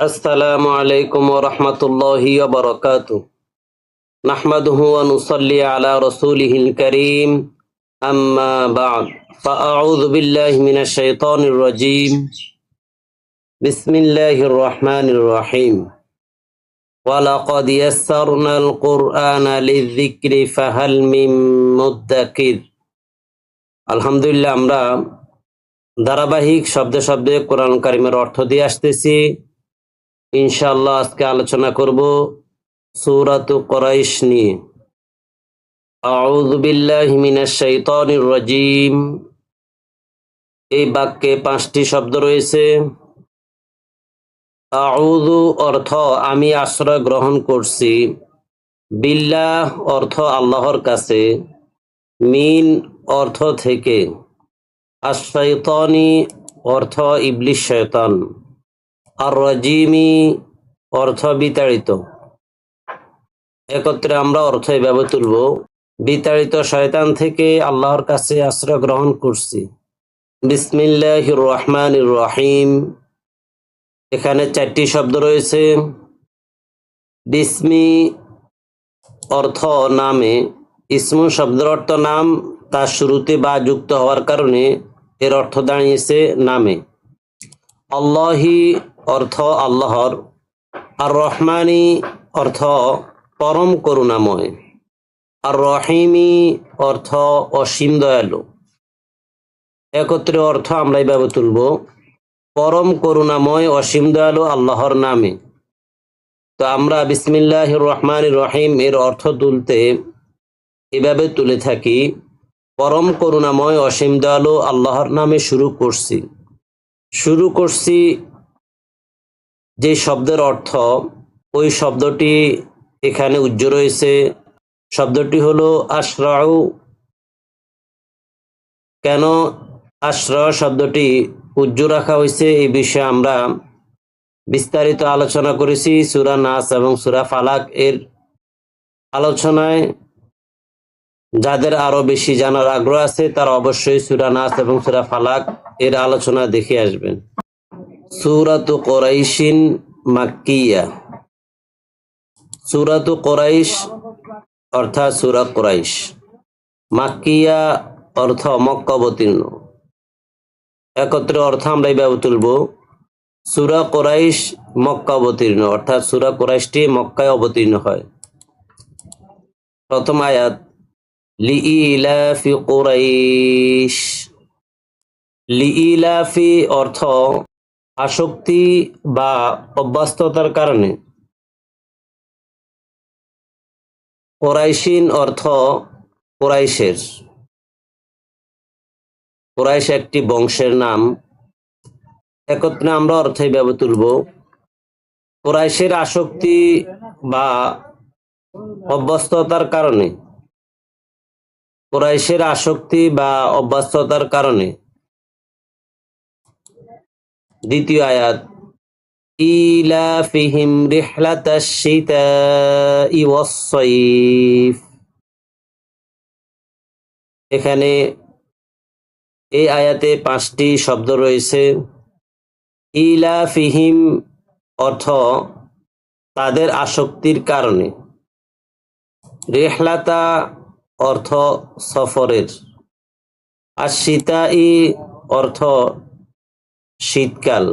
السلام عليكم ورحمة الله وبركاته نحمده ونصلي على رسوله الكريم أما بعد فأعوذ بالله من الشيطان الرجيم بسم الله الرحمن الرحيم ولقد يسرنا القرآن للذكر فهل من مدكر الحمد لله আমরা ধারাবাহিক শব্দে শব্দে কোরআন কারিমের অর্থ দিয়ে আসতেছি ইনশাআল্লাহ আজকে আলোচনা করব সূরাত কুরাইশ নিয়ে। রাজীম। এই বাক্যে পাঁচটি শব্দ রয়েছে। আউযু অর্থ আমি আশ্রয় গ্রহণ করছি। বিল্লাহ অর্থ আল্লাহর কাছে। মিন অর্থ থেকে। আশাইতানি অর্থ ইবলিশ শয়তান আর রাজিমি অর্থ বিতাড়িত। একত্রে আমরা অর্থ এভাবে তুলব, বিতাড়িত শয়তান থেকে আল্লাহর কাছে আশ্রয় গ্রহণ করছি। বিসমিল্লাহ রহমান রহিম। এখানে চারটি শব্দ রয়েছে। বিসমি অর্থ নামে। ইসমু শব্দের অর্থ নাম তার শুরুতে বা যুক্ত হওয়ার কারণে এর অর্থ দাঁড়িয়েছে নামে। আল্লাহি অর্থ আল্লাহর। আর রহমানি অর্থ পরম করুণাময়। আর রহিমি অর্থ অসীম দয়ালু। একত্রে অর্থ আমরা এইভাবে তুলব, পরম করুণাময় অসীম দয়ালু আল্লাহর নামে। তো আমরা বিসমিল্লাহ রহমান রহিম এর অর্থ তুলতে এভাবে তুলে থাকি, পরম করুণাময় অসীম দয়ালু আল্লাহর নামে শুরু করছি। শুরু করছি যে শব্দের অর্থ, ওই শব্দটি এখানে উজ্জ রয়েছে। শব্দটি হলো আশ্রাউ। কেন আশ্র শব্দটি উজ্জ রাখা হয়েছে এই বিষয়ে আমরা বিস্তারিত আলোচনা করেছি সুরা নাস এবং সুরা ফালাক। এর আলোচনায় যাদের আরও বেশি জানার আগ্রহ আছে তারা অবশ্যই সুরা নাস এবং সুরা ফালাক এর আলোচনা দেখে আসবেন। সুরাত কোরাইশিন মাক্কিয়া। সুরাত কোরাইশ অর্থাৎ সুরা কোরাইশ। মাক্কিয়া অর্থ মক্কা অবতীর্ণ একত্রে অর্থ আমরা এইভাবে তুলব। সুরা কোরাইশ মক্কা অবতীর্ণ অর্থাৎ সুরা কোরাইশটি মক্কায় অবতীর্ণ হয়। প্রথম আয়াত, লিইলাফি কোরাইশ। লিইলাফি অর্থ আসক্তি বা অভ্যস্ততার কারণে। কোরাইশিন অর্থ কোরাইশের। কোরাইশ একটি বংশের নাম। একত্রে আমরা অর্থ ব্যব তুলব। কোরাইশের আসক্তি বা অভ্যস্ততার কারণে। কোরাইশের আসক্তি বা অভ্যস্ততার কারণে। দ্বিতীয় আয়াত, ইলাফিহিম এখানে এই আয়াতে পাঁচটি শব্দ রয়েছে। ইলাফিহিম অর্থ তাদের আসক্তির কারণে। রেহলাতা অর্থ সফরের। আর শীতাই অর্থ শীতকাল।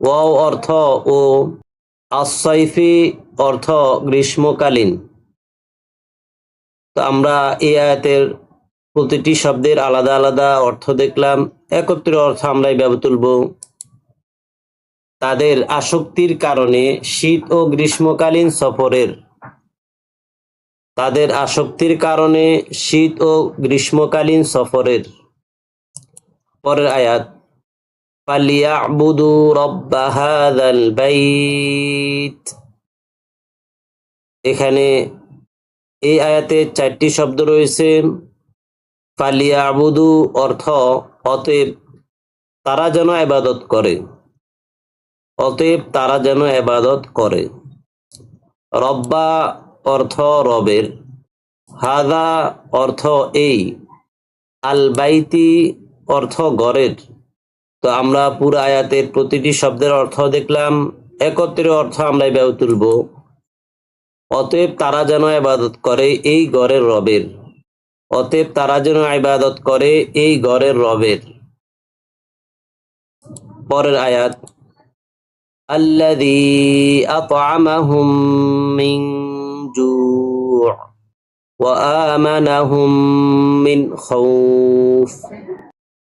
ওয়াও অর্থ ও আসাইফি অর্থ গ্রীষ্মকালীন। তো আমরা এই আয়াতের প্রতিটি শব্দের আলাদা আলাদা অর্থ দেখলাম। একত্রে অর্থ আমরা এইভাবে তুলব। তাদের আসক্তির কারণে শীত ও গ্রীষ্মকালীন সফরের। তাদের আসক্তির কারণে শীত ও গ্রীষ্মকালীন সফরের। পরের আয়াত। فَلْيَعْبُدُوا رَبَّ هَذَا الْبَيْتِ এখানে এই আয়াতে চারটি শব্দ রয়েছে ফালিয়াবুদু অর্থ অতএব তারা যেন এবাদত করে অতএব তারা যেন এবাদত করে রব্বা অর্থ রবের হাদা অর্থ এই আল বাইতি অর্থ গড়ের তো আমরা পুরো আয়াতের প্রতিটি শব্দের অর্থ দেখলাম একত্রে অর্থ আমরা এভাবে তুলব অতএব তারা যেন ইবাদত করে এই গড়ের রবের অতএব তারা যেন ইবাদত করে এই গড়ের রবের পরের আয়াত الذي أطعمهم من جوع وآمنهم من خوف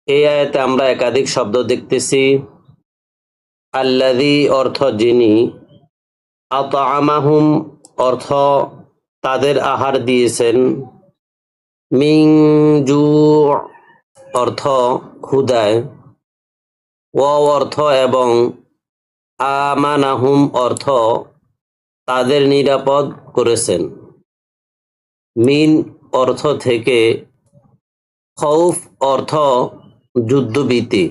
এই আয়াতে আমরা একাধিক শব্দ দেখতেছি। আল্লাদি অর্থ যিনি আত আমাহুম অর্থ তাদের আহার দিয়েছেন। মিং জু অর্থ ক্ষুদায়। ও অর্থ এবং আমানাহুম অর্থ তাদের নিরাপদ করেছেন। মিন অর্থ থেকে, খৌফ অর্থ যুদ্ধভীতি।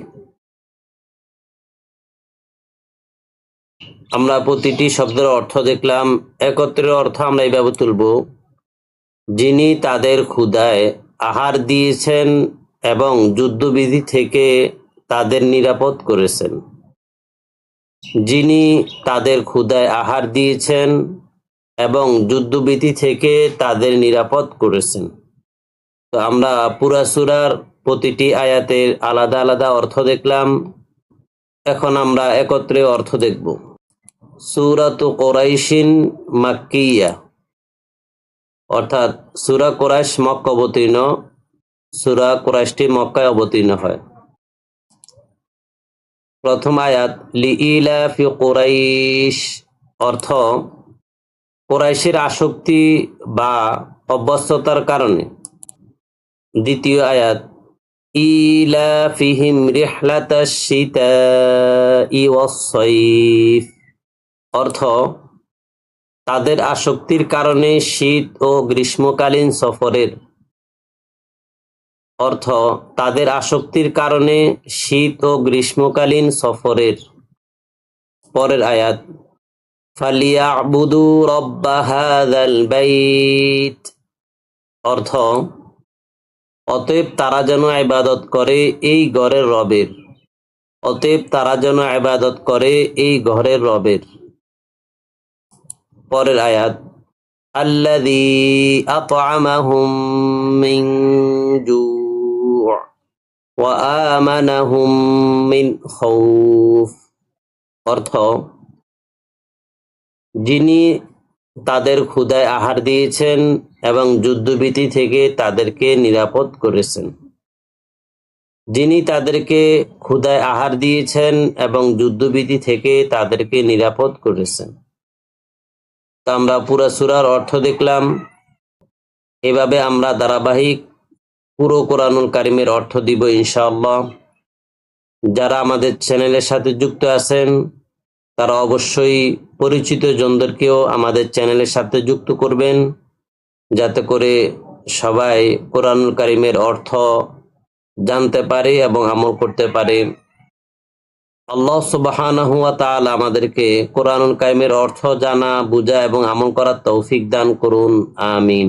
আমরা প্রতিটি শব্দের অর্থ দেখলাম, একত্রের অর্থ আমরা এইভাবে তুলব। যিনি তাদের ক্ষুদায় আহার দিয়েছেন এবং যুদ্ধবিধি থেকে তাদের নিরাপদ করেছেন। যিনি তাদের ক্ষুদায় আহার দিয়েছেন এবং যুদ্ধবিধি থেকে তাদের নিরাপদ করেছেন। তো আমরা পুরা সুরার প্রতিটি আয়াতের আলাদা আলাদা অর্থ দেখলাম। এখন আমরা একত্রে অর্থ দেখব। সুরাত কোরাইশিন মাক্কিয়া। অর্থাৎ সুরা কোরাইশ মক্কা অবতীর্ণ, সুরা কোরাইশটি মক্কায় অবতীর্ণ হয়। প্রথম আয়াত লিইলা ফি কোরাইশ, অর্থ কোরাইশের আসক্তি বা অভ্যস্ততার কারণে। দ্বিতীয় আয়াত ইলা ফিহিম রিহলাতাশ শীতাই ওয়াস-সাইফ অর্থ, তাদের আসক্তির কারণে শীত ও গ্রীষ্মকালীন সফরের। অর্থ, তাদের আসক্তির কারণে শীত ও গ্রীষ্মকালীন সফরের। পরের আয়াত, ফালিয়াবুদু রব্বা হাযাল বাইত। অর্থ অতএব তারা যেন ইবাদত করে এই ঘরের রবের। অতএব তারা যেন ইবাদত করে এই ঘরের রবের। পরের আয়াত মিন জু' অর্থ, যিনি তাদের ক্ষুদায় আহার দিয়েছেন এবং যুদ্ধভীতি থেকে তাদেরকে নিরাপদ করেছেন। যিনি তাদেরকে ক্ষুদায় আহার দিয়েছেন এবং যুদ্ধভীতি থেকে তাদেরকে নিরাপদ করেছেন। তা আমরা পুরা সুরার অর্থ দেখলাম। এভাবে আমরা ধারাবাহিক পুরো কোরআনুল কারিমের অর্থ দিব ইনশাআল্লাহ। যারা আমাদের চ্যানেলের সাথে যুক্ত আছেন তারা অবশ্যই পরিচিত জনদেরকেও আমাদের চ্যানেলের সাথে যুক্ত করবেন, যাতে করে সবাই কোরআনুল কারিমের অর্থ জানতে পারে এবং আমল করতে পারে। আল্লাহ সুবহানাহু ওয়া তাআলা আমাদেরকে কোরআনুল কারিমের অর্থ জানা, বুঝা এবং আমল করার তৌফিক দান করুন, আমিন।